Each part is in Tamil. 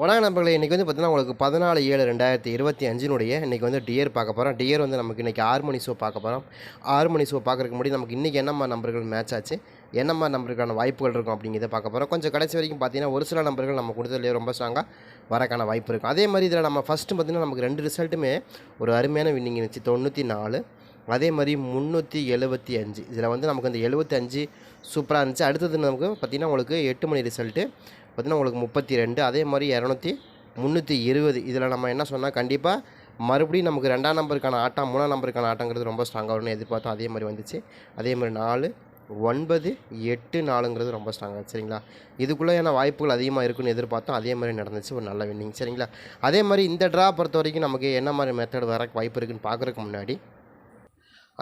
வணக்கம் நண்பர்களே இன்றைக்கி வந்து பார்த்திங்கன்னா உங்களுக்கு பதினாலு ஏழு ரெண்டாயிரத்தி இருபத்தி அஞ்சினுடைய இன்றைக்கி வந்து டியர் பார்க்க போகிறோம் டியர் வந்து நமக்கு இன்றைக்கி ஆறு மணி ஷோ பார்க்க போகிறோம் ஆறு மணி ஷோ பார்க்குறதுக்கு முன்னாடி நமக்கு இன்றைக்கி என்னம்மா நம்பர்கள் மேட்ச் ஆச்சு என்னம்மா நம்பருக்கான வாய்ப்புகள் இருக்கும் அப்படிங்கிறத பார்க்க போகிறோம் கொஞ்சம் கடைசி வரைக்கும் பார்த்தீங்கன்னா ஒரு சில நம்பர்கள் நம்ம கொடுத்ததுலேயே ரொம்ப ஸ்ட்ராங்காக வரக்கான வாய்ப்பு இருக்கும். அதே மாதிரி இதில் நம்ம ஃபஸ்ட்டு பார்த்தீங்கன்னா நமக்கு ரெண்டு ரிசல்ட்டுமே ஒரு அருமையான வின்னிங் இருந்துச்சு தொண்ணூற்றி நாலு அதே மாதிரி முந்நூற்றி எழுபத்தி அஞ்சு. இதில் வந்து நமக்கு அந்த எழுபத்தஞ்சு சூப்பராக இருந்துச்சு. அடுத்தது நமக்கு பார்த்திங்கன்னா உங்களுக்கு எட்டு மணி ரிசல்ட்டு பார்த்திங்கன்னா உங்களுக்கு முப்பத்தி ரெண்டு அதே மாதிரி இரநூத்தி முந்நூற்றி இருபது. இதில் நம்ம என்ன சொன்னால் கண்டிப்பாக மறுபடியும் நமக்கு ரெண்டாம் நம்பருக்கான ஆட்டம் மூணாம் நம்பருக்கான ஆட்டங்கிறது ரொம்ப ஸ்ட்ராங்காக வரும்னு எதிர்பார்த்தோம். அதே மாதிரி வந்துச்சு. அதே மாதிரி நாலு ஒன்பது எட்டு நாலுங்கிறது ரொம்ப ஸ்ட்ராங்காக சரிங்களா? இதுக்குள்ளேயான வாய்ப்புகள் அதிகமாக இருக்குன்னு எதிர்பார்த்தோம். அதே மாதிரி நடந்துச்சு. ஒரு நல்ல வின்னிங் சரிங்களா? அதே மாதிரி இந்த ட்ரா பொறுத்த வரைக்கும் நமக்கு என்ன மாதிரி மெத்தட் வர வாய்ப்பு இருக்குன்னு பார்க்குறதுக்கு முன்னாடி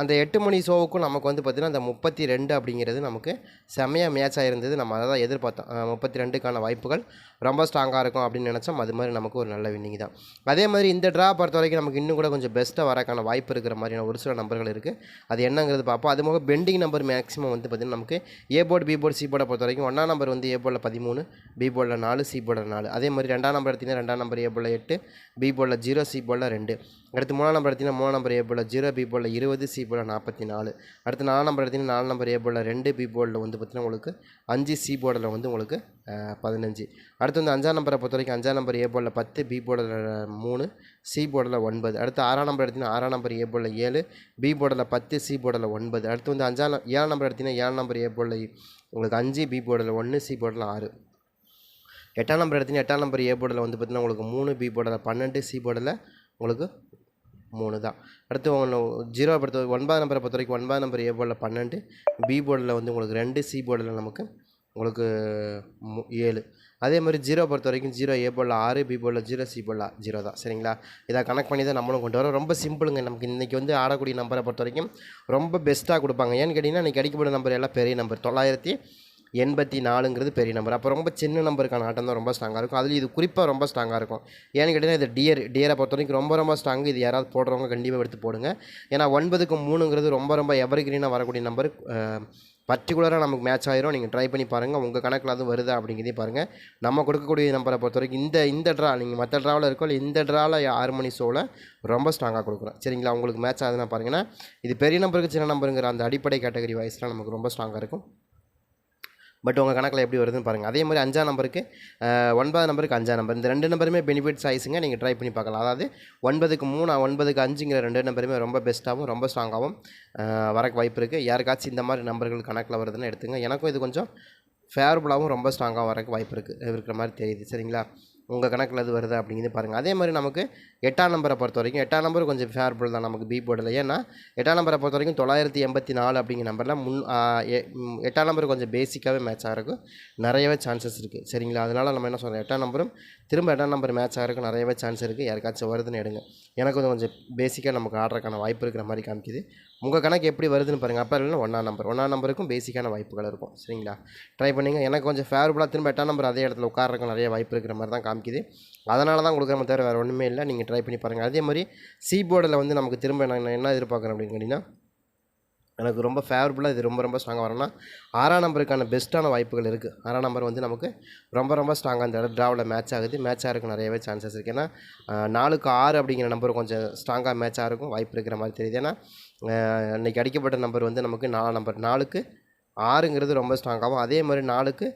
அந்த எட்டு மணி ஷோவுக்கும் நமக்கு வந்து பார்த்திங்கன்னா அந்த முப்பத்தி ரெண்டு அப்படிங்கிறது நமக்கு செம்மையாக மேட்ச் ஆகிருந்தது நம்ம அதை தான் எதிர்பார்த்தோம். முப்பத்தி ரெண்டுக்கான வாய்ப்புகள் ரொம்ப ஸ்ட்ராங்காக இருக்கும் அப்படின்னு நினச்சோம். அது மாதிரி நமக்கு ஒரு நல்ல வின்னிங் தான். அதே மாதிரி இந்த ட்ரா பொறுத்த வரைக்கும் நமக்கு இன்னும் கூட கொஞ்சம் பெஸ்ட்டாக வரக்கான வாய்ப்பு இருக்கிற மாதிரியான ஒரு சில நம்பர்கள் இருக்குது அது என்னங்கிறது பார்ப்போம். அது போக பெண்டிங் நம்பர் மேக்ஸிமம் வந்து பார்த்திங்கன்னா நமக்கு A board B board C போர்டை பொறுத்த வரைக்கும் ஒன்றாம் நம்பர் வந்து ஏ போர்டில் பதிமூணு பி போர்டில் நாலு சி போர்டில் நாலு. அதே மாதிரி ரெண்டாம் நம்பர் எடுத்திங்கன்னா ரெண்டாம் நம்பர் ஏ போர்டில் எட்டு பி போர்டில் ஜீரோ சி போர்டில் ரெண்டு. அடுத்து மூணாம் நம்பர் எடுத்திங்கன்னா மூணாம் நம்பர் ஏ போர்டில் ஜீரோ பி போர்டில் இருபது சி போர்டில் நாற்பத்தி நாலு அடுத்து நாலு நம்பர் எடுத்திங்கன்னா நாலு நம்பர் ஏ போர்டில் ரெண்டு பி போர்டில் வந்து பார்த்திங்கன்னா உங்களுக்கு அஞ்சு சி போர்டில் வந்து உங்களுக்கு பதினஞ்சு அடுத்து வந்து அஞ்சாம் நம்பரை பொறுத்த வரைக்கும் அஞ்சாம் நம்பர் ஏ போர்டில் பத்து பி போர்டில் மூணு சி போர்டில் ஒன்பது அடுத்து ஆறாம் நம்பர் எடுத்திங்கன்னா ஆறாம் நம்பர் ஏ போர்டில் ஏழு பி போர்டில் பத்து சி போர்டில் ஒன்பது அடுத்து வந்து அஞ்சாம் ஏழாம் நம்பர் எடுத்திங்கன்னா ஏழாம் நம்பர் ஏ போர்டில் உங்களுக்கு அஞ்சு பி போர்டில் ஒன்று சி போர்டில் ஆறு எட்டாம் நம்பர் எடுத்திங்கன்னா எட்டாம் நம்பர் ஏ போர்டில் வந்து பார்த்தீங்கன்னா உங்களுக்கு மூணு பி போர்டில் பன்னெண்டு சி போர்டில் உங்களுக்கு மூணு தான். அடுத்து ஒன்று ஜீரோ பொறுத்த ஒன்பது நம்பரை பொறுத்த வரைக்கும் ஒன்பது நம்பர் ஏ போர்டில் பன்னெண்டு பி போர்டில் வந்து உங்களுக்கு ரெண்டு சி போர்டில் நமக்கு உங்களுக்கு மு- ஏழு. அதே மாதிரி ஜீரோ பொறுத்த வரைக்கும் ஜீரோ ஏ போர்டில் ஆறு பி போர்டில் ஜீரோ சி போர்டில் ஜீரோ தான். சரிங்களா? இதை கனெக்ட் பண்ணி தான் நம்மளும் கொண்டு வரோம். ரொம்ப சிம்பிளுங்க நமக்கு இன்றைக்கி வந்து ஆடக்கூடிய நம்பரை பொறுத்த வரைக்கும் ரொம்ப பெஸ்ட்டாக கொடுப்பாங்க. ஏன்னு கேட்டிங்கன்னா இன்றைக்கி அடிக்கப்பட்ட நம்பர் எல்லாம் பெரிய நம்பர் தொள்ளாயிரத்தி எண்பத்தி நாலுங்கிறது பெரிய நம்பர் அப்போ ரொம்ப சின்ன நம்பருக்கான ஆட்டம் தான் ரொம்ப ஸ்ட்ராங்காக இருக்கும். அதில் இது குறிப்பாக ரொம்ப ஸ்ட்ராங்காக இருக்கும். ஏன்னு கேட்டிங்கன்னா இது டியர் டியரை பொறுத்த வரைக்கும் ரொம்ப ரொம்ப ஸ்ட்ராங் இது யாராவது போடுறவங்க கண்டிப்பாக எடுத்து போடுங்க. ஏன்னா ஒன்பதுக்கு மூணுங்கிறது ரொம்ப ரொம்ப எவர் கிரீனாக வரக்கூடிய நம்பர் பர்டிகுலராக நமக்கு மேட்ச் ஆயிரும். நீங்கள் ட்ரை பண்ணி பாருங்கள் உங்கள் கணக்கில் அது வருதா அப்படிங்கிறதே பாருங்கள் நம்ம கொடுக்கக்கூடிய நம்பரை பொறுத்த வரைக்கும் இந்த இந்த ட்ரா நீங்கள் மற்ற ட்ராவில் இருக்கோ இல்லை இந்த ட்ராவில் ஆறு மணி ஷோவில் ரொம்ப ஸ்ட்ராங்காக கொடுக்குறோம். சரிங்களா? உங்களுக்கு மேட்ச் ஆகுதுன்னா பாருங்கன்னா இது பெரிய நம்பருக்கு சின்ன நம்பருங்கிற அந்த அடிப்படை கேட்டகரி வயசில் நமக்கு ரொம்ப ஸ்ட்ராங்காக இருக்கும். பட் உங்கள் கணக்கில் எப்படி வருதுன்னு பாருங்கள் அதே மாதிரி அஞ்சாம் நம்பருக்கு அஹ், ஒன்பதாம் நம்பருக்கு அஞ்சாம் நம்பர். இந்த ரெண்டு நம்பருமே பெனிஃபிட்ஸ் சைஸுங்க நீங்கள் ட்ரை பண்ணி பார்க்கலாம். அதாவது ஒன்பதுக்கு மூணு ஒன்பதுக்கு அஞ்சுங்கிற ரெண்டு நம்பருமே ரொம்ப பெஸ்ட்டாகவும் ரொம்ப ஸ்ட்ராங்காகவும் வரக்கு வாய்ப்பு இருக்குது யாருக்காச்சும் இந்த மாதிரி நம்பர்கள் கணக்கில் வருதுன்னு எடுத்துங்க எனக்கும் இது கொஞ்சம் ஃபேவரபுளாகவும் ரொம்ப ஸ்ட்ராங்காக வரக்கு வாய்ப்பு இருக்குது இருக்கிற மாதிரி தெரியுது. சரிங்களா? உங்கள் கணக்கில் அது வருது அப்படிங்கிறது பாருங்கள் அதே மாதிரி நமக்கு எட்டாம் நம்பரை பொறுத்த வரைக்கும் எட்டாம் நம்பர் கொஞ்சம் ஃபேவரபுள் தான் நமக்கு பி போர்டில் ஏன்னா எட்டாம் நம்பரை பொறுத்த வரைக்கும் தொள்ளாயிரத்தி எண்பத்தி நாலு அப்படிங்கிற நம்பரில் முன் எட்டாம் நம்பர் கொஞ்சம் பேசிக்காகவே மேட்ச் ஆகிறக்கும் நிறையவே சான்சஸ் இருக்குது சரிங்களா? அதனால் நம்ம என்ன சொல்கிறோம் எட்டாம் நம்பரும் திரும்ப எட்டாம் நம்பர் மேட்ச் ஆகிறதுக்கு நிறையவே சான்ஸ் இருக்குது யாருக்காச்சும் வருதுன்னு எடுங்க. எனக்கு கொஞ்சம் கொஞ்சம் பேசிக்காக நமக்கு ஆடுறதுக்கான வாய்ப்பு இருக்கிற மாதிரி காமிக்குது. உங்கள் கணக்கு எப்படி வருதுன்னு பாருங்கள் அப்போ இல்லைன்னா ஒன்றா நம்பர் ஒன்றா நம்பருக்கும் பேசிக்கான வாய்ப்புகள் இருக்கும். சரிங்களா? ட்ரை பண்ணிங்க. எனக்கு கொஞ்சம் ஃபேவரபுளாக திரும்ப எட்டாம் நம்பர் அதே இடத்துல உட்காரக்கு நிறைய வாய்ப்பு இருக்கிற மாதிரி தான் காமிக்குது. அதனால தான் கொடுக்குற தவிர வேறு ஒன்றுமே இல்லை. நீங்கள் ட்ரை பண்ணி பாருங்கள் அதே மாதிரி சி போர்டில் வந்து நமக்கு திரும்ப நான் என்ன எதிர்பார்க்குறேன் அப்படின்னு கேட்டிங்கன்னா எனக்கு ரொம்ப ஃபேவரபுளாக இது ரொம்ப ரொம்ப ஸ்ட்ராங்காக வரணும்னா ஆறாம் நம்பருக்கான பெஸ்ட்டான வாய்ப்புகள் இருக்குது ஆறாம் நம்பர் வந்து நமக்கு ரொம்ப ரொம்ப ஸ்ட்ராங்காக இந்த இடம் ட்ராவில் மேட்ச் ஆகுது. மேட்ச் ஆகிறதுக்கு நிறையவே சான்சஸ் இருக்குது ஏன்னா நாலுக்கு ஆறு அப்படிங்கிற நம்பர் கொஞ்சம் ஸ்ட்ராங்காக மேட்ச் இருக்கும் வாய்ப்பு இருக்கிற மாதிரி தெரியுது. ஏன்னா இன்றைக்கி அடிக்கப்பட்ட நம்பர் வந்து நமக்கு நாலு நம்பர் நாலுக்கு ஆறுங்கிறது ரொம்ப ஸ்ட்ராங்காகவும் அதே மாதிரி நாலுக்கு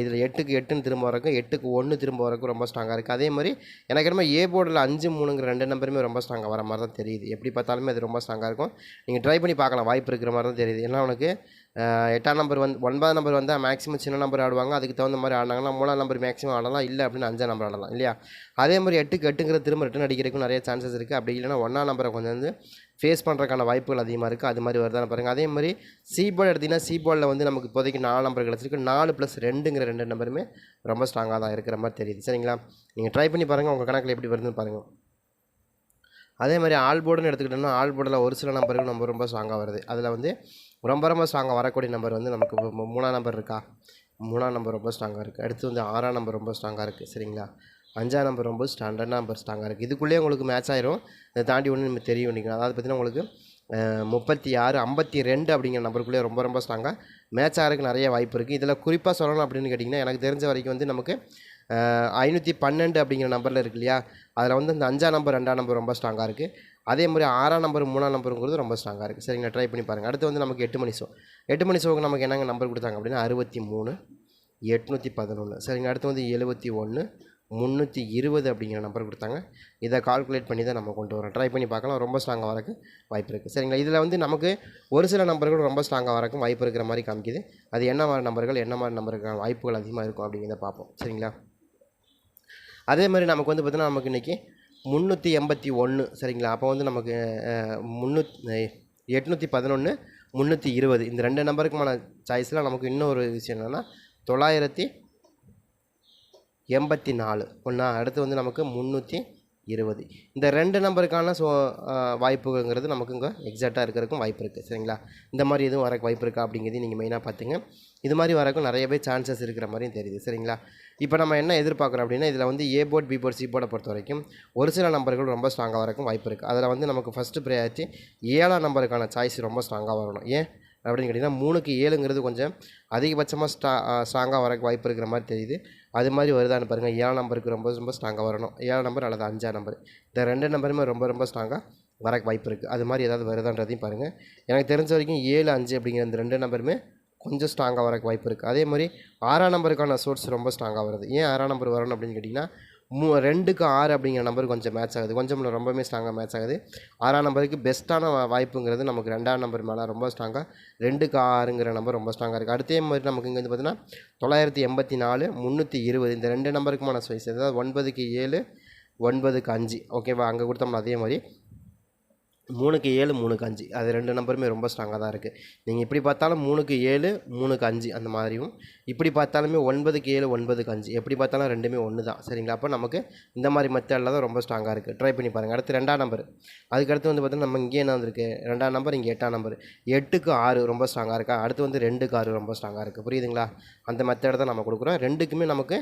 இதில் எட்டுக்கு எட்டுன்னு திரும்ப வரக்கும் எட்டுக்கு ஒன்று திரும்ப வரக்கும் ரொம்ப ஸ்ட்ராங்காக இருக்குது அதே மாதிரி எனக்கு என்னமோ ஏ போர்டில் அஞ்சு மூணுங்கிற ரெண்டு நம்பருமே ரொம்ப ஸ்ட்ராங்காக வர மாதிரி தான் தெரியுது. எப்படி பார்த்தாலுமே அது ரொம்ப ஸ்ட்ராங்காக இருக்கும். நீங்கள் ட்ரை பண்ணி பார்க்கலாம். வாய்ப்பு இருக்கிற மாதிரி தான் தெரியுது. ஏன்னா உனக்கு எட்டாம் நம்பர் வந்து ஒன்பதாம் நம்பர் வந்தால் மேக்ஸிமம் சின்ன நம்பர் ஆடுவாங்க. அதுக்கு தகுந்த மாதிரி ஆடினாங்கன்னா மூணாம் நம்பர் மேக்ஸிமம் ஆடலாம். இல்லை அப்படின்னு அஞ்சாம் நம்பர் ஆடலாம். இல்லையா? அதே மாதிரி எட்டுக்கு எட்டுங்கிற திரும்ப ரிட்டன் அடிக்கிறதுக்கும் நிறைய சான்சஸ் இருக்குது அப்படி இல்லைன்னா ஒன்றாம் நம்பரை கொஞ்சம் வந்து ஃபேஸ் பண்ணுறதுக்கான வாய்ப்புகள் அதிகமாக இருக்குது அது மாதிரி வருதான்னு பாருங்கள் அதே மாதிரி சி போர்டு எடுத்திங்கன்னா சி போர்டில் வந்து நமக்கு இப்போதைக்கு நாலு நம்பர் கிடச்சிருக்கு. நாலு ப்ளஸ் ரெண்டுங்கிற ரெண்டு நம்பருமே ரொம்ப ஸ்ட்ராங்காக தான் இருக்கிற மாதிரி தெரியுது. சரிங்களா? நீங்கள் ட்ரை பண்ணி பாருங்கள் உங்கள் கணக்கில் எப்படி வருதுன்னு பாருங்கள் அதே மாதிரி ஆல்போர்டுன்னு எடுத்துக்கிட்டோம்னா ஆல்போர்டில் ஒரு சில நம்பருக்கு நம்ம ரொம்ப ஸ்ட்ராங்காக வருது. அதில் வந்து ரொம்ப ரொம்ப ஸ்ட்ராங்காக வரக்கூடிய நம்பர் வந்து நமக்கு மூணாம் நம்பர் இருக்கா? மூணாம் நம்பர் ரொம்ப ஸ்ட்ராங்காக இருக்குது அடுத்து வந்து ஆறாம் நம்பர் ரொம்ப ஸ்ட்ராங்காக இருக்குது சரிங்களா? அஞ்சாம் நம்பர் ரொம்ப ஸ்டாண்டர்ட் நம்பர் ஸ்ட்ராங்காக இருக்குது இதுக்குள்ளேயே உங்களுக்கு மேட்ச் ஆயிரும். இதை தாண்டி ஒன்று நம்ம தெரியும் நினைக்கிறேன் அதாவது பார்த்தீங்கன்னா உங்களுக்கு முப்பத்தி ஆறு ஐம்பத்தி ரெண்டு அப்படிங்கிற நம்பருக்குள்ளேயே ரொம்ப ரொம்ப ஸ்ட்ராங்காக மேட்ச் ஆகிறதுக்கு நிறைய வாய்ப்பு இருக்குது இதில் குறிப்பாக சொல்லணும் அப்படின்னு கேட்டிங்கன்னா எனக்கு தெரிஞ்ச வரைக்கும் வந்து நமக்கு ஐநூற்றி பன்னெண்டு அப்படிங்கிற நம்பரில் இருக்கு இல்லையா? அதில் வந்து இந்த அஞ்சாம் நம்பர் ரெண்டாம் நம்பர் ரொம்ப ஸ்ட்ராங்காக இருக்குது அதே மாதிரி ஆறாம் நம்பர் மூணாம் நம்பருங்கிறது ரொம்ப ஸ்ட்ராங்காக இருக்குது சரிங்களா? ட்ரை பண்ணி பாருங்கள் அடுத்து வந்து நமக்கு எட்டு மணி ஷோ எட்டு மணி ஷோவுக்கு நமக்கு என்னங்க நம்பர் கொடுத்தாங்க அப்படின்னா அறுபத்தி மூணு எட்நூற்றி பதினொன்று சரிங்க அடுத்து வந்து எழுபத்தி ஒன்று முந்நூற்றி இருபது அப்படிங்கிற நம்பர் கொடுத்தாங்க. இதை கால்குலேட் பண்ணி தான் நம்ம கொண்டு வரோம். ட்ரை பண்ணி பார்க்கலாம். ரொம்ப ஸ்ட்ராங்காக வரக்கு வாய்ப்பு இருக்குது சரிங்களா? இதில் வந்து நமக்கு ஒரு சில நம்பர்கள் ரொம்ப ஸ்ட்ராங்காக வரக்கும் வாய்ப்பு இருக்கிற மாதிரி காமிக்குது. அது என்ன மாதிரி நம்பர்கள் என்ன மாதிரி நம்பருக்கான வாய்ப்புகள் அதிகமாக இருக்கும் அப்படிங்கிறத பார்ப்போம். சரிங்களா? அதே மாதிரி நமக்கு வந்து பார்த்திங்கன்னா நமக்கு இன்றைக்கி முந்நூற்றி எண்பத்தி ஒன்று சரிங்களா? அப்போ வந்து நமக்கு முந்நூத் எட்நூற்றி பதினொன்று முந்நூற்றி இருபது. இந்த ரெண்டு நம்பருக்குமான சாய்ஸில் நமக்கு இன்னொரு விஷயம் என்னென்னா தொள்ளாயிரத்தி எண்பத்தி நாலு. ஒன்றா அடுத்து வந்து நமக்கு முந்நூற்றி இருபது. இந்த ரெண்டு நம்பருக்கான ஸோ வாய்ப்புங்கிறது நமக்கு இங்கே எக்ஸாக்டாக இருக்கிறதுக்கும் வாய்ப்பு இருக்குது சரிங்களா? இந்த மாதிரி எதுவும் வரக்கு வாய்ப்பு இருக்கா அப்படிங்கிறதையும் நீங்கள் மெயினாக பார்த்துங்க. இது மாதிரி வரக்கும் நிறையவே சான்சஸ் இருக்கிற மாதிரியும் தெரியுது சரிங்களா? இப்போ நம்ம என்ன எதிர்பார்க்குறோம் அப்படின்னா இதில் வந்து A board B board C போர்டை பொறுத்த வரைக்கும் ஒரு சில நம்பர்கள் ரொம்ப ஸ்ட்ராங்காக வரக்கும் வாய்ப்பு இருக்குது அதில் வந்து நமக்கு ஃபஸ்ட்டு ப்ரையாரிட்டி ஏழாம் நம்பருக்கான சாய்ஸ் ரொம்ப ஸ்ட்ராங்காக வரணும். ஏன் அப்படின்னு கேட்டிங்கன்னா மூணுக்கு ஏழுங்கிறது கொஞ்சம் அதிகபட்சமாக ஸ்ட்ரா ஸ்ட்ராங்காக வரக்கு வாய்ப்பு இருக்கிற மாதிரி தெரியுது. அது மாதிரி வருதான்னு பாருங்கள் ஏழாம் நம்பருக்கு ரொம்ப ரொம்ப ஸ்ட்ராங்காக வரணும். ஏழாம் நம்பர் அல்லது அஞ்சாம் நம்பர். இந்த ரெண்டு நம்பருமே ரொம்ப ரொம்ப ஸ்ட்ராங்காக வரக்கு வாய்ப்பு இருக்குது அது மாதிரி ஏதாவது வருதான்றதையும் பாருங்கள் எனக்கு தெரிஞ்ச வரைக்கும் ஏழு அஞ்சு அப்படிங்கிற இந்த ரெண்டு நம்பருமே கொஞ்சம் ஸ்ட்ராங்காக வரக்கு வாய்ப்பு இருக்குது அதே மாதிரி ஆறாம் நம்பருக்கான சோர்ஸ் ரொம்ப ஸ்ட்ராங்காக வருது. ஏன் ஆறாம் நம்பர் வரணும் அப்படின்னு கேட்டிங்கன்னா மூ ரெண்டுக்கு ஆறு அப்படிங்கிற நம்பர் கொஞ்சம் மேட்ச் ஆகுது. கொஞ்சம் ரொம்பவே ரொம்பவுமே ஸ்ட்ராங்காக மேட்ச் ஆகுது. ஆறாம் நம்பருக்கு பெஸ்ட்டான வா- வாய்ப்புங்கிறது நமக்கு ரெண்டாம் நம்பர் மேலே ரொம்ப ஸ்ட்ராங்காக ரெண்டுக்கு ஆறுங்கிற நம்பர் ரொம்ப ஸ்ட்ராங்காக இருக்குது அடுத்தே மாதிரி நமக்கு இங்கே வந்து பார்த்திங்கன்னா தொள்ளாயிரத்தி எண்பத்தி நாலு முந்நூற்றி இருபது இந்த ரெண்டு நம்பருக்குமான சைஸ் அதாவது ஒன்பதுக்கு ஏழு ஒன்பதுக்கு அஞ்சு. ஓகேவா அங்கே கொடுத்தோம்னா அதே மாதிரி மூணுக்கு ஏழு மூணுக்கு அஞ்சு. அது ரெண்டு நம்பருமே ரொம்ப ஸ்ட்ராங்காக தான் இருக்குது நீங்கள் இப்படி பார்த்தாலும் மூணுக்கு ஏழு மூணுக்கு அஞ்சு அந்த மாதிரியும். இப்படி பார்த்தாலுமே ஒன்பதுக்கு ஏழு ஒன்பதுக்கு அஞ்சு. எப்படி பார்த்தாலும் ரெண்டுமே ஒன்று தான். சரிங்களா? அப்போ நமக்கு இந்த மாதிரி மெத்தடில் தான் ரொம்ப ஸ்ட்ராங்காக இருக்குது ட்ரை பண்ணி பாருங்கள் அடுத்து ரெண்டாம் நம்பர் அதுக்கடுத்து வந்து பார்த்தீங்கன்னா நம்ம இங்கே என்ன வந்திருக்கு? ரெண்டாம் நம்பர் இங்கே எட்டாம் நம்பர் எட்டுக்கு ஆறு ரொம்ப ஸ்ட்ராங்காக இருக்கா? அடுத்து வந்து ரெண்டுக்கு ஆறு ரொம்ப ஸ்ட்ராங்காக இருக்குது புரியுதுங்களா? அந்த மெத்தடை தான் நம்ம கொடுக்குறோம். ரெண்டுக்குமே நமக்கு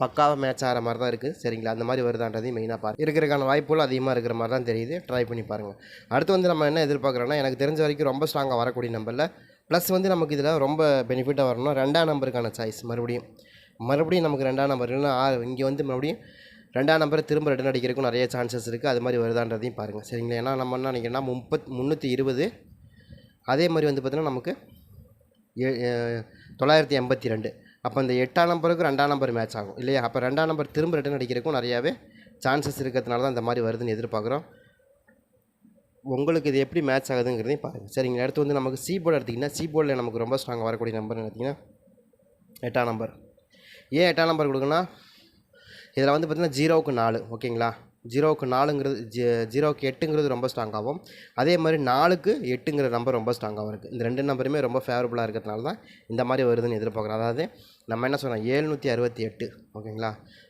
பக்காவாக மேட்ச் ஆகிற மாதிரி தான் இருக்குது சரிங்களா? அந்த மாதிரி வருதான்றதையும் மெயினாக பாருங்க இருக்கிறக்கான வாய்ப்புகள் அதிகமாக இருக்கிற மாதிரி தான் தெரியுது. ட்ரை பண்ணி பாருங்கள் அடுத்து வந்து நம்ம என்ன எதிர்பார்க்குறோன்னா எனக்கு தெரிஞ்ச வரைக்கும் ரொம்ப ஸ்ட்ராங்காக வரக்கூடிய நம்பரில் ப்ளஸ் வந்து நமக்கு இதில் ரொம்ப பெனிஃபிட்டாக வரணும் ரெண்டாம் நம்பருக்கான சாய்ஸ் மறுபடியும் மறுபடியும் நமக்கு ரெண்டாம் நம்பர் இல்லைன்னா ஆறு இங்கே வந்து மறுபடியும் ரெண்டாம் நம்பர் திரும்ப ரிட்டன் அடிக்கிறதுக்கும் நிறைய சான்சஸ் இருக்குது அது மாதிரி வருதான்றதையும் பாருங்கள் சரிங்களா? ஏன்னா நம்ம என்ன நினைக்கிறோன்னா முப்பத் முந்நூற்றி இருபது. அதே மாதிரி வந்து பார்த்திங்கன்னா நமக்கு ஏ- தொள்ளாயிரத்தி எண்பத்தி ரெண்டு. அப்போ இந்த எட்டாம் நம்பருக்கு ரெண்டாம் நம்பர் மேட்ச் ஆகும். இல்லையா? அப்போ ரெண்டாம் நம்பர் திரும்ப ரிட்டன் அடிக்கிறதுக்கும் நிறையாவே சான்சஸ் இருக்கிறதுனால தான் இந்த மாதிரி வருதுன்னு எதிர்பார்க்குறோம். உங்களுக்கு இது எப்படி மேட்ச் ஆகுதுங்கிறதையும் பாருங்கள் சரிங்க அடுத்து வந்து நமக்கு சி போர்டு எடுத்திங்கன்னா சி போர்டில் நமக்கு ரொம்ப ஸ்ட்ராங்காக வரக்கூடிய நம்பர்னு எடுத்திங்கன்னா எட்டாம் நம்பர் ஏன் எட்டாம் நம்பர் கொடுக்குன்னா இதில் வந்து பார்த்திங்கன்னா ஜீரோவுக்கு நாலு ஓகேங்களா? ஜீரோவுக்கு நாலுங்கிறது ஜி ஜீரோவுக்கு எட்டுங்கிறது ரொம்ப ஸ்ட்ராங்காகவும் அதே மாதிரி நாலுக்கு எட்டுங்கிற நம்பர் ரொம்ப ஸ்ட்ராங்காகவும் இருக்குது இந்த ரெண்டு நம்பருமே ரொம்ப ஃபேவரபுளாக இருக்கிறதுனால தான் இந்த மாதிரி வருதுன்னு எதிர்பார்க்குறோம். அதாவது நம்ம என்ன சொன்னோம் ஏழ்நூற்றி அறுபத்தி எட்டு ஓகேங்களா?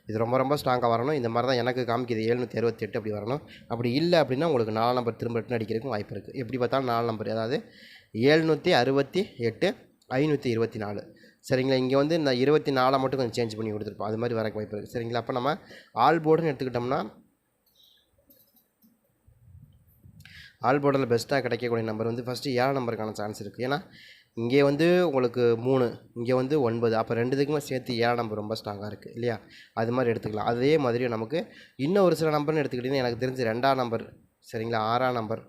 இது ரொம்ப ரொம்ப ஸ்ட்ராங்காக வரணும். இந்த மாதிரி தான் எனக்கு காமிக்குது. ஏழ்நூற்றி அறுபத்தி எட்டு அப்படி வரணும். அப்படி இல்லை அப்படின்னா உங்களுக்கு நாலு நம்பர் திரும்ப ரிட்டன் அடிக்கிறதுக்கும் வாய்ப்பு இருக்குது எப்படி பார்த்தாலும் நாலு நம்பர் அதாவது ஏழ்நூற்றி அறுபத்தி எட்டு ஐநூற்றி இருபத்தி நாலு. சரிங்களா? இங்கே வந்து இந்த இருபத்தி நாலாக மட்டும் கொஞ்சம் சேஞ்ச் பண்ணி கொடுத்துருப்போம். அது மாதிரி வரக்கு வாய்ப்பு இருக்குது சரிங்களா? அப்போ நம்ம ஆல் போர்டுன்னு எடுத்துக்கிட்டோம்னா ஆல் போர்டில் பெஸ்ட்டாக கிடைக்கக்கூடிய நம்பர் வந்து ஃபஸ்ட்டு ஏழு நம்பருக்கான சான்ஸ் இருக்குது ஏன்னா இங்கே வந்து உங்களுக்கு மூணு இங்கே வந்து ஒன்பது அப்போ ரெண்டுத்துக்குமே சேர்த்து ஏழாம் நம்பர் ரொம்ப ஸ்ட்ராங்காக இருக்குது இல்லையா? அது மாதிரி எடுத்துக்கலாம். அதே மாதிரி நமக்கு இன்னும் ஒரு சில நம்பர்னு எடுத்துக்கிட்டிங்கன்னா எனக்கு தெரிஞ்சு ரெண்டாம் நம்பர் சரிங்களா? ஆறாம் நம்பர்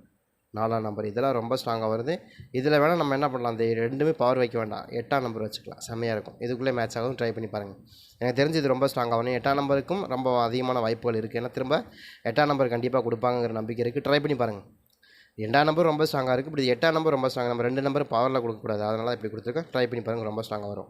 நாலாம் நம்பர் இதெல்லாம் ரொம்ப ஸ்ட்ராங்காக வருது. இதில் வேணால் நம்ம என்ன பண்ணலாம்? இந்த ரெண்டுமே பவர் வைக்க வேண்டாம். எட்டாம் நம்பர் வச்சுக்கலாம். செம்மையாக இருக்கும். இதுக்குள்ளே மேட்ச் ஆகும் ட்ரை பண்ணி பாருங்கள் எனக்கு தெரிஞ்சு இது ரொம்ப ஸ்ட்ராங்காக வரும். எட்டாம் நம்பருக்கும் ரொம்ப அதிகமான வாய்ப்புகள் இருக்குது ஏன்னா திரும்ப எட்டாம் நம்பர் கண்டிப்பாக கொடுப்பாங்கங்கிற நம்பிக்கை இருக்குது ட்ரை பண்ணி பாருங்கள் ரெண்டாம் நம்பர் ரொம்ப ஸ்ட்ராங்காக இருக்குது இப்படி எட்டாம் நம்பர் ரொம்ப ஸ்ட்ராங் நம்ம ரெண்டு நம்பர் பவரில் கொடுக்கக்கூடாது. அதனால் இப்படி கொடுத்துருக்கேன். ட்ரை பண்ணி பாருங்கள் ரொம்ப ஸ்ட்ராங்காக வரும்.